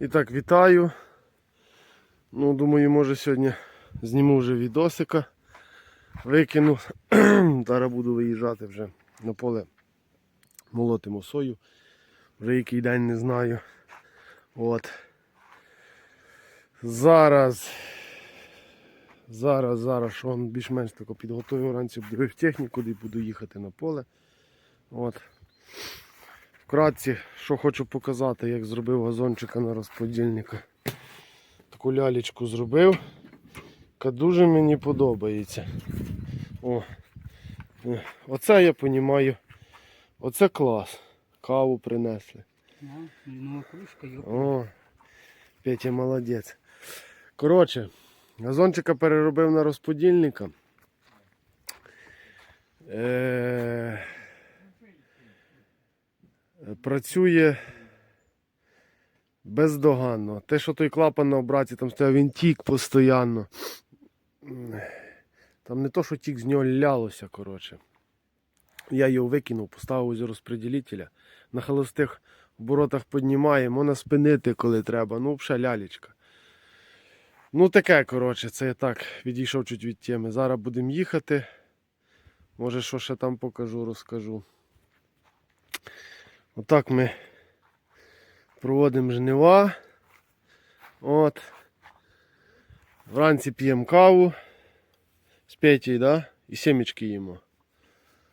І так, вітаю. Ну, думаю, може сьогодні зніму вже відосика. Викину. Зараз буду виїжджати вже на поле. Молотимо сою. Вже який день не знаю. От. Зараз. Зараз, зараз, що більш-менш тако підготую вранці обдивив техніку, і буду їхати на поле. От. Вкратці, що хочу показати, як зробив газончика на розподільника. Таку лялечку зробив, яка дуже мені подобається. О. Е, Оце я розумію. Оце клас. Каву принесли. Ну. О, Петя молодець. Коротше, газончика переробив на розподільника. Е... Працює бездоганно. Те, що той клапан на обраті, там стояв, він тік постійно. Там не то, що тік з нього лялося, коротше. Я його викинув, поставив ось розподілителя. На холостих оборотах піднімає, можна спинити, коли треба. Ну, взагалі лялечка. Ну, таке, коротше, це я так відійшов чуть від теми. Зараз будемо їхати. Може, що ще там покажу, розкажу. Отак ми проводимо жнива. От. Вранці п'ємо каву з Петєю, да? І сімечки їмо.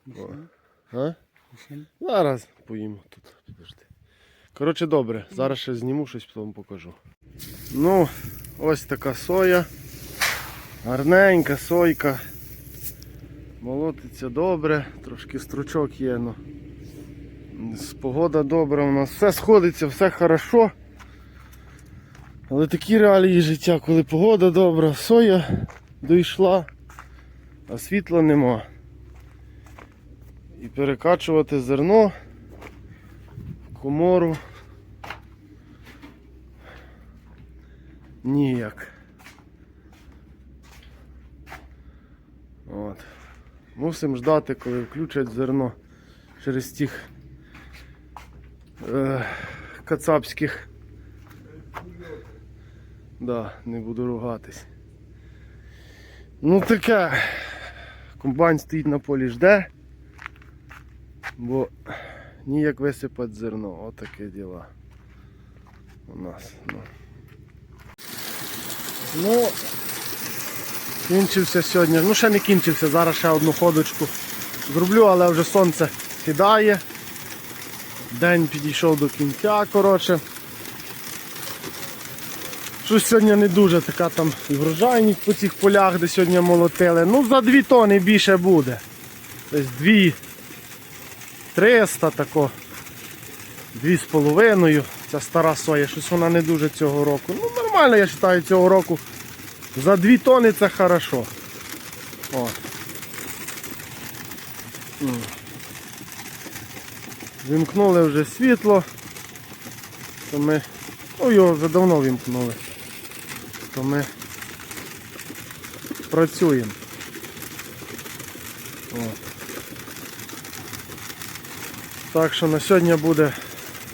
Мішень, А? Зараз поїмо тут. Підожди. Коротше, добре, зараз ще зніму щось, потім покажу. Ну, ось така соя. Гарненька сойка. Молотиться добре, трошки стручок є. Ну. Погода добра у нас. Все сходиться, все хорошо. Але такі реалії життя, коли погода добра, соя дійшла, а світла нема і перекачувати зерно в комору ніяк. От. Мусимо ждати, коли включать зерно через тих е, кацапських. Да, не буду ругатись. Ну таке. Комбайн стоїть на полі жде бо ніяк висипати зерно. Отаке діла у нас. Ну. ну, кінчився сьогодні. Ну, ще не кінчився, зараз ще одну ходочку зроблю, але вже сонце сідає. День підійшов до кінця, коротше. Щось сьогодні не дуже така там і врожайність по цих полях, де сьогодні молотили. Ну, за дві тони більше буде. Тобто дві 300 тако. Дві з половиною. Ця стара соя, щось вона не дуже цього року. Ну нормально, я вважаю, цього року. За 2 тони це хорошо. О. Вімкнули вже світло. То ми... Ну його вже давно вімкнули. То ми працюємо. От. Так що на сьогодні буде.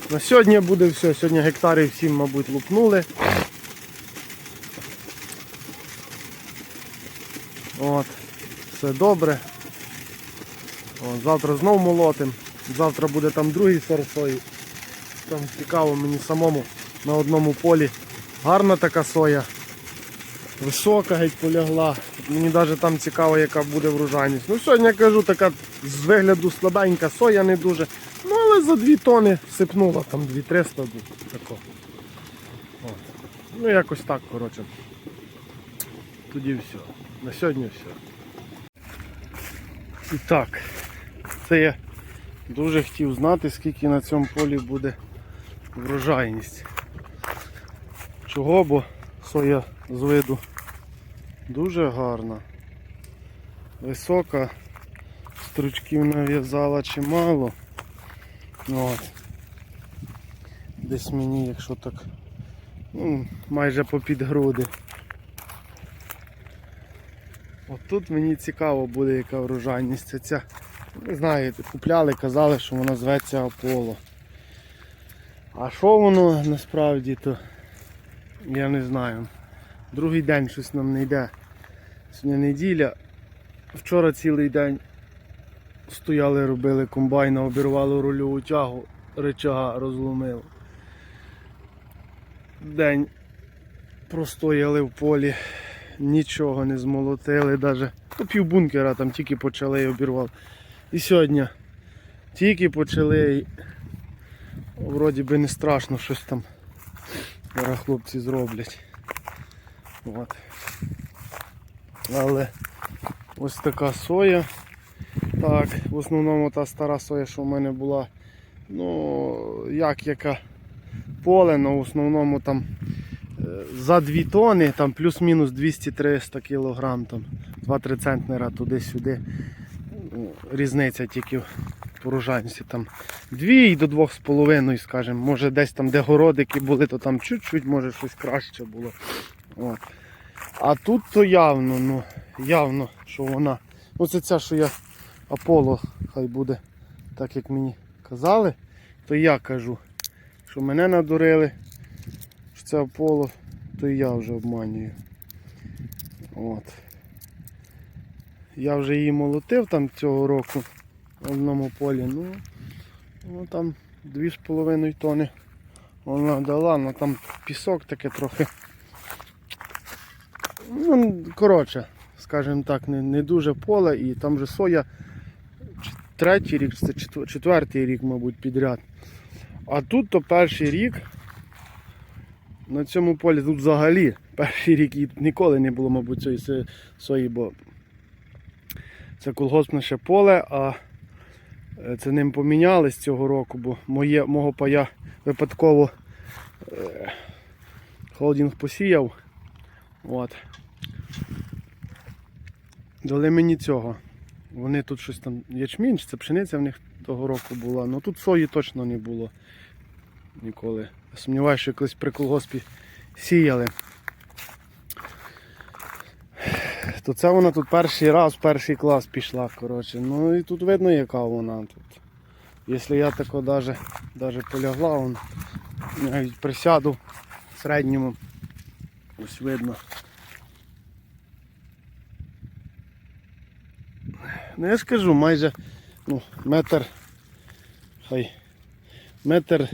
На сьогодні буде все. Сьогодні гектарів 7, мабуть, лупнули. От, все добре. От, завтра знов молотим. Завтра буде там другий сорт сої. Там цікаво мені самому на одному полі. Гарна така соя. Висока геть полягла. Мені навіть там цікаво, яка буде врожайність. Ну сьогодні я кажу, така з вигляду слабенька соя не дуже. Ну але за 2 тони сипнула, там 2300 тако. Ну якось так, коротше. Тоді все. На сьогодні все. І так, це я дуже хотів знати, скільки на цьому полі буде врожайність. Чого, бо соя з виду дуже гарна. Висока, стручків нав'язала чимало. От. Десь мені, якщо так, ну, майже попід груди. От тут мені цікаво буде, яка врожайність. Ця, ви знаєте, купляли, казали, що вона зветься Аполло. А що воно насправді то Я не знаю. Другий день щось нам не йде. Сьогодні неділя. Вчора цілий день стояли, робили комбайна, обірвали рульову тягу, речага розломило. День простояли в полі, нічого не змолотили, навіть пів бункера там тільки почали і обірвали. І сьогодні тільки почали. Вроді би не страшно щось там. Зараз хлопці зроблять. От. Але ось така соя. Так, в основному та стара соя, що в мене була, ну, як яка поле, але в основному там е, за 2 тони, там плюс-мінус 200-300 кг, там 2-3 центнера туди-сюди. Ну, Різниця тільки в урожайності там 2 і до 2,5, скажімо. Може десь там, де городики були, то там чуть-чуть, може щось краще було. От. А тут то явно, ну, явно, що вона. Оце ця, що я Аполло, хай буде так, як мені казали, то я кажу, що мене надурили, що це Аполло, то і я вже обманюю. От. Я вже її молотив там цього року в одному полі, ну, ну там 2,5 тони вона дала, ну там пісок таке трохи. Ну, коротше, скажімо так, не, не дуже поле і там же соя третій рік, це четвертий рік, мабуть, підряд. А тут то перший рік. На цьому полі тут взагалі перший рік і ніколи не було, мабуть, цієї сої, бо це колгоспне ще поле, а е, це ним помінялись цього року, бо моє, мого пая випадково е, холдинг посіяв. От. Дали мені цього. Вони тут щось там ячмінь, це пшениця в них того року була. Ну тут сої точно не було ніколи. Сумніваюся, що колись при колгоспі сіяли. То це вона тут перший раз, перший клас пішла. коротше. Ну і тут видно, яка вона тут. Якщо я тако даже, даже полягла, вон, навіть присяду в середньому. Ось видно. Ну я скажу, майже ну, метр. Хай. Метр.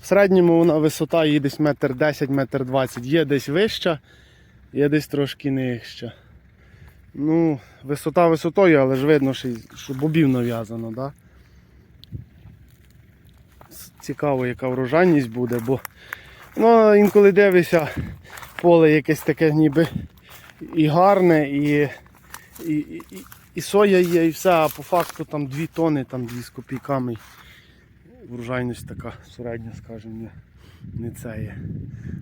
В середньому вона висота її десь метр 10, метр 20. Є десь вища, є десь трошки нижча. Ну, висота висотою, але ж видно, що, бобів нав'язано, да? Цікаво, яка врожайність буде, бо ну, інколи дивишся, поле якесь таке ніби і гарне, і, і, і, і- соя є, і все, а по факту там 2 тони, там 2 з копійками. Врожайність така середня, скажімо, не це є.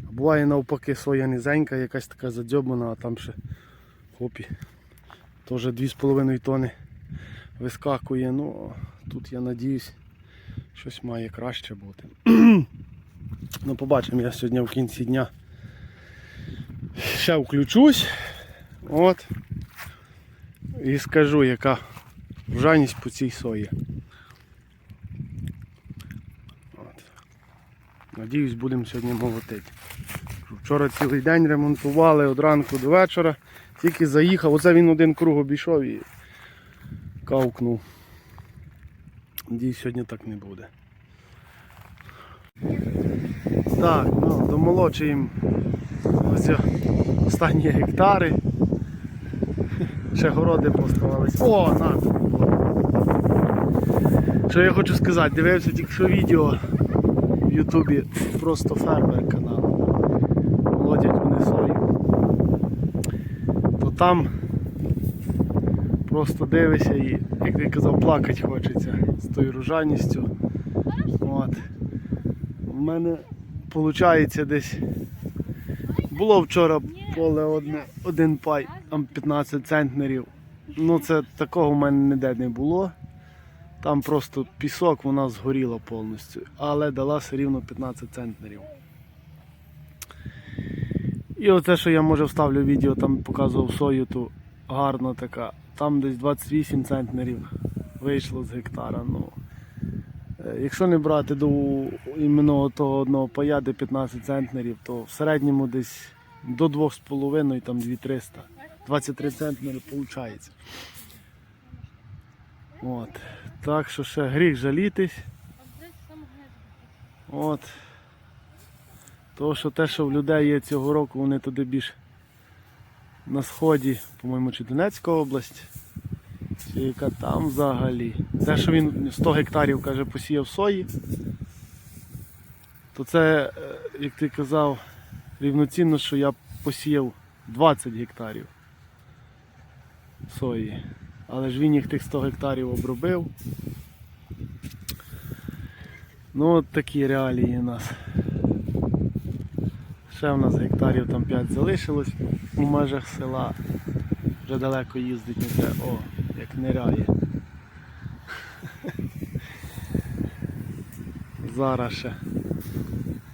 А буває навпаки соя низенька, якась така задьобана, а там ще хопі. Теж 2,5 тони вискакує. Ну, тут я надіюсь, щось має краще бути. ну, побачимо, я сьогодні в кінці дня ще включусь. От. І скажу, яка вжаність по цій сої. От. Надіюсь, будемо сьогодні молотити. Вчора цілий день ремонтували від ранку до вечора. Тільки заїхав, оце він один круг обійшов і кавкнув. Надіюсь, сьогодні так не буде. Так, ну, домолочуємо ось останні гектари. Ще городи поставились. О, на! Що я хочу сказати, дивився тільки що відео в Ютубі просто фермер канал. Молодять вони сою. То там просто дивишся і, як ти казав, плакати хочеться з тою рожаністю. От. У мене виходить десь було вчора поле одне, один пай, там 15 центнерів. Ну це такого в мене ніде не було. Там просто пісок, вона згоріла повністю, але дала все рівно 15 центнерів. І оце, що я може вставлю відео, там показував сою, то гарно така. Там десь 28 центнерів вийшло з гектара. Ну, Е, Якщо не брати до іменно того одного пая, де 15 центнерів, то в середньому десь до 2,5, там 2300. 23 центнери виходить. От. Так що ще гріх жалітись. От. То, що те, що в людей є цього року, вони туди більш на сході, по-моєму, чи Донецька область, чи яка там взагалі. Те, що він 100 гектарів, каже, посіяв сої, то це, е, як ти казав, рівноцінно, що я посіяв 20 гектарів сої. Але ж він їх тих 100 гектарів обробив. Ну от такі реалії у нас. Ще в нас гектарів там 5 залишилось у межах села. Вже далеко їздить не треба. О, як ниряє. Зараз ще.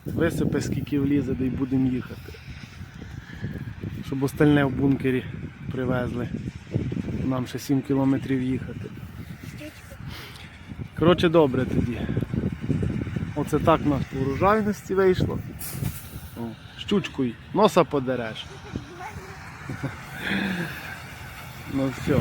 Висипе скільки влізе, де й будемо їхати. Щоб остальне в бункері привезли. Нам ще 7 кілометрів їхати. Коротше, добре тоді. Оце так у нас по урожайності вийшло. О, щучкою носа подереш. Ну все.